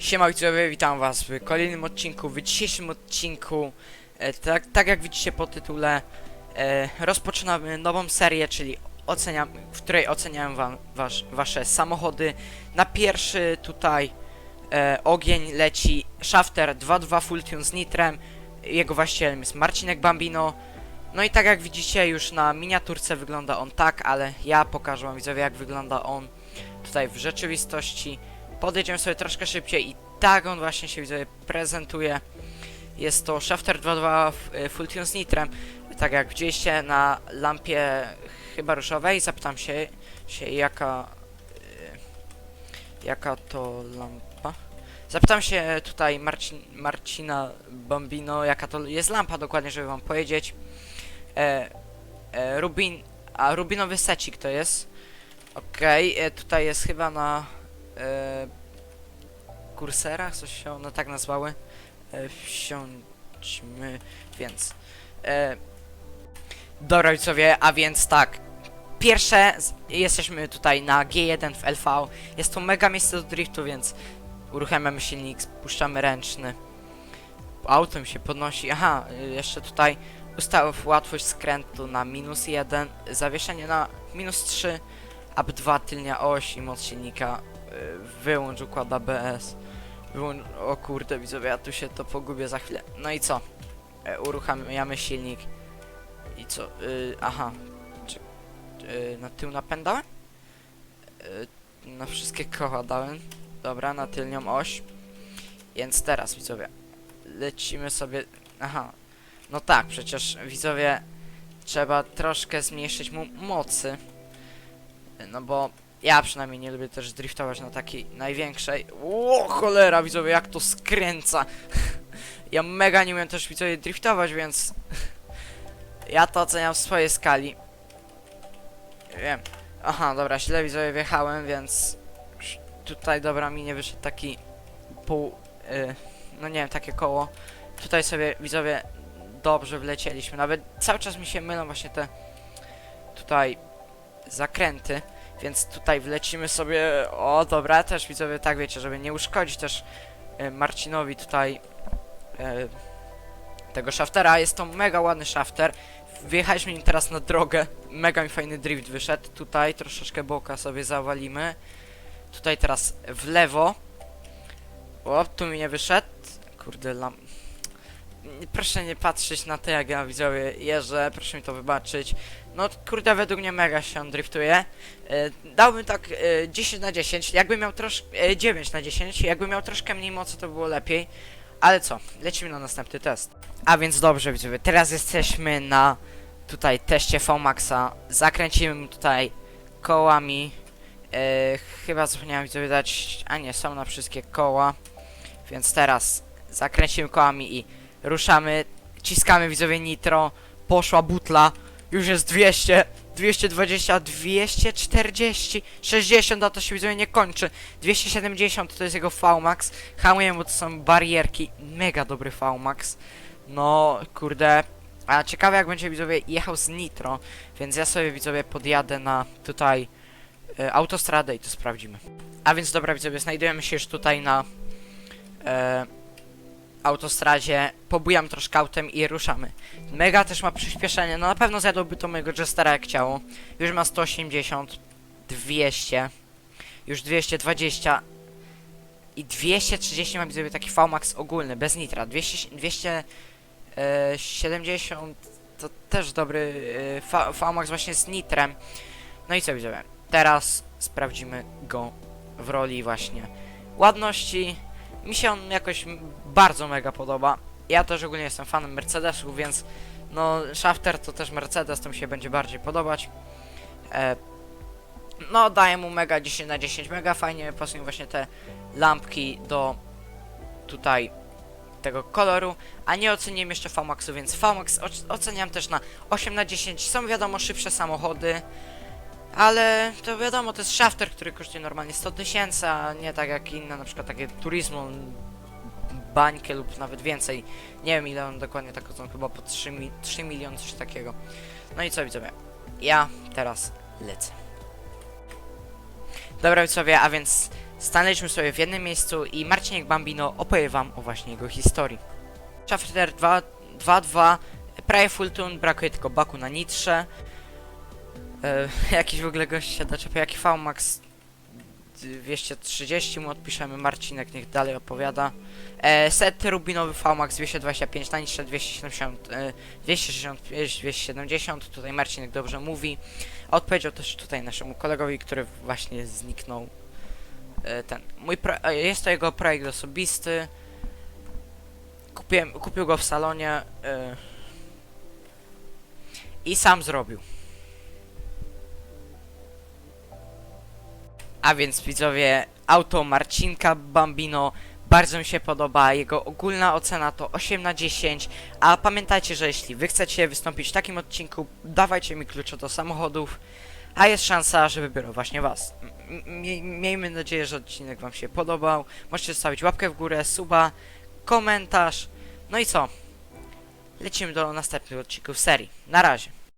Siema widzowie, witam was w kolejnym odcinku, w dzisiejszym odcinku, e, tak, tak jak widzicie po tytule, e, rozpoczynamy nową serię, czyli oceniam, w której oceniałem wam wasz, wasze samochody. Na pierwszy tutaj e, ogień leci Shafter 2.2 Full z Nitrem, jego właścicielem jest Marcinek Bambino. No i tak jak widzicie już na miniaturce wygląda on tak, ale ja pokażę wam widzowie jak wygląda on tutaj w rzeczywistości podejdziemy sobie troszkę szybciej i tak on właśnie się widzę prezentuje. Jest to Shafter 2.2 f- y, Full Tune z Nitrem. Tak jak widzieliście na lampie chyba różowej, zapytam się, się jaka y, jaka to lampa. Zapytam się tutaj Marcin, Marcina Bambino, jaka to jest lampa dokładnie, żeby wam powiedzieć. E, e, Rubin, a rubinowy secik to jest. Okej, e, tutaj jest chyba na kurserach, coś się one tak nazwały. E, wsiądźmy, więc. E, dobra, a więc tak. Pierwsze, jesteśmy tutaj na G1 w LV. Jest to mega miejsce do driftu, więc uruchamiamy silnik, spuszczamy ręczny. Auto mi się podnosi. Aha, jeszcze tutaj ustaw łatwość skrętu na minus 1, zawieszenie na minus 3, up 2 tylnia oś i moc silnika. Y, Wyłącz układ ABS. Wyłącz... O kurde, widzowie, ja tu się to pogubię za chwilę. No i co? E, uruchamiamy silnik. I co? Y, aha. Czy, y, na tył napędałem? Na wszystkie koła dałem. Dobra, na tylnią oś. Więc teraz, widzowie, lecimy sobie... Aha. No tak, przecież, widzowie, trzeba troszkę zmniejszyć mu mocy. No bo ja przynajmniej nie lubię też driftować na takiej największej. O cholera, widzowie, jak to skręca. ja mega nie umiem też widzowie driftować, więc ja to oceniam w swojej skali. Wiem. Aha, dobra, źle widzowie wjechałem, więc tutaj dobra mi nie wyszedł taki pół, y, no nie wiem, takie koło. Tutaj sobie widzowie dobrze wlecieliśmy. Nawet cały czas mi się mylą właśnie te tutaj zakręty. Więc tutaj wlecimy sobie. O, dobra, też widzowie, tak wiecie, żeby nie uszkodzić też e, Marcinowi tutaj e, tego shaftera. Jest to mega ładny shafter. Wjechaliśmy nim teraz na drogę. Mega mi fajny drift wyszedł. Tutaj troszeczkę boka sobie zawalimy. Tutaj teraz w lewo. O, tu mi nie wyszedł. Kurde, lam. Proszę nie patrzeć na to, jak ja widzowie jeżdżę, proszę mi to wybaczyć. No kurde, według mnie mega się driftuje. E, dałbym tak e, 10 na 10, jakby miał troszkę, e, 9 na 10, jakby miał troszkę mniej mocy to było lepiej. Ale co, lecimy na następny test. A więc dobrze widzowie, teraz jesteśmy na tutaj teście VMAXa. Zakręcimy tutaj kołami. Chyba zapomniałem widzowie dać, a nie, są na wszystkie koła. Więc teraz zakręcimy kołami i ruszamy. Ciskamy widzowie nitro. Poszła butla. Już jest 200, 220, 240, 60, a to się widzowie nie kończy. 270 to jest jego VMAX. Hamujemy, bo to są barierki. Mega dobry VMAX. No, kurde. A ciekawe jak będzie widzowie jechał z nitro. Więc ja sobie widzowie podjadę na tutaj e, autostradę i to sprawdzimy. A więc dobra widzowie, znajdujemy się już tutaj na e, autostradzie. Pobujam troszkę autem i ruszamy. Mega też ma przyspieszenie, no na pewno zjadłoby to mojego Jestera jak chciało. Już ma 180, 200, już 220 i 230 ma widzowie taki VMAX ogólny, bez nitra. 200, 270 to też dobry e, V- VMAX właśnie z nitrem. No i co widzowie, teraz sprawdzimy go w roli właśnie ładności. Mi się on jakoś bardzo mega podoba. Ja też ogólnie jestem fanem Mercedesów, więc no Shafter to też Mercedes, to mi się będzie bardziej podobać. E, no daję mu mega 10 na 10, mega fajnie pasują właśnie te lampki do tutaj tego koloru, a nie oceniłem jeszcze VMAXu, więc VMAX oc- oceniam też na 8 na 10. Są wiadomo szybsze samochody, ale to wiadomo, to jest Shafter, który kosztuje normalnie 100 tysięcy, a nie tak jak inne, na przykład takie Turismo, bańkę lub nawet więcej. Nie wiem ile on dokładnie tak kosztuje, chyba po 3, mi 3 miliony, coś takiego. No i co widzowie, ja teraz lecę. Dobra widzowie, a więc stanęliśmy sobie w jednym miejscu i Marcinek Bambino opowie wam o właśnie jego historii. Chapter 2.2 prawie full tune, brakuje tylko baku na nitrze. E, jakiś w ogóle gość się doczepia, jaki VMAX 230 mu odpiszemy, Marcinek niech dalej opowiada. E, set rubinowy VMAX 225 na niższe 270, e, 265, 270, tutaj Marcinek dobrze mówi. Odpowiedział też tutaj naszemu kolegowi, który właśnie zniknął. E, ten, mój e, jest to jego projekt osobisty. Kupiłem, kupił go w salonie e, i sam zrobił. A więc widzowie, auto Marcinka Bambino bardzo mi się podoba, jego ogólna ocena to 8 na 10, a pamiętajcie, że jeśli wy chcecie wystąpić w takim odcinku, dawajcie mi klucze do samochodów, a jest szansa, że wybiorą właśnie was. M- m- miejmy nadzieję, że odcinek wam się podobał, możecie zostawić łapkę w górę, suba, komentarz, no i co? Lecimy do następnych odcinków serii. Na razie.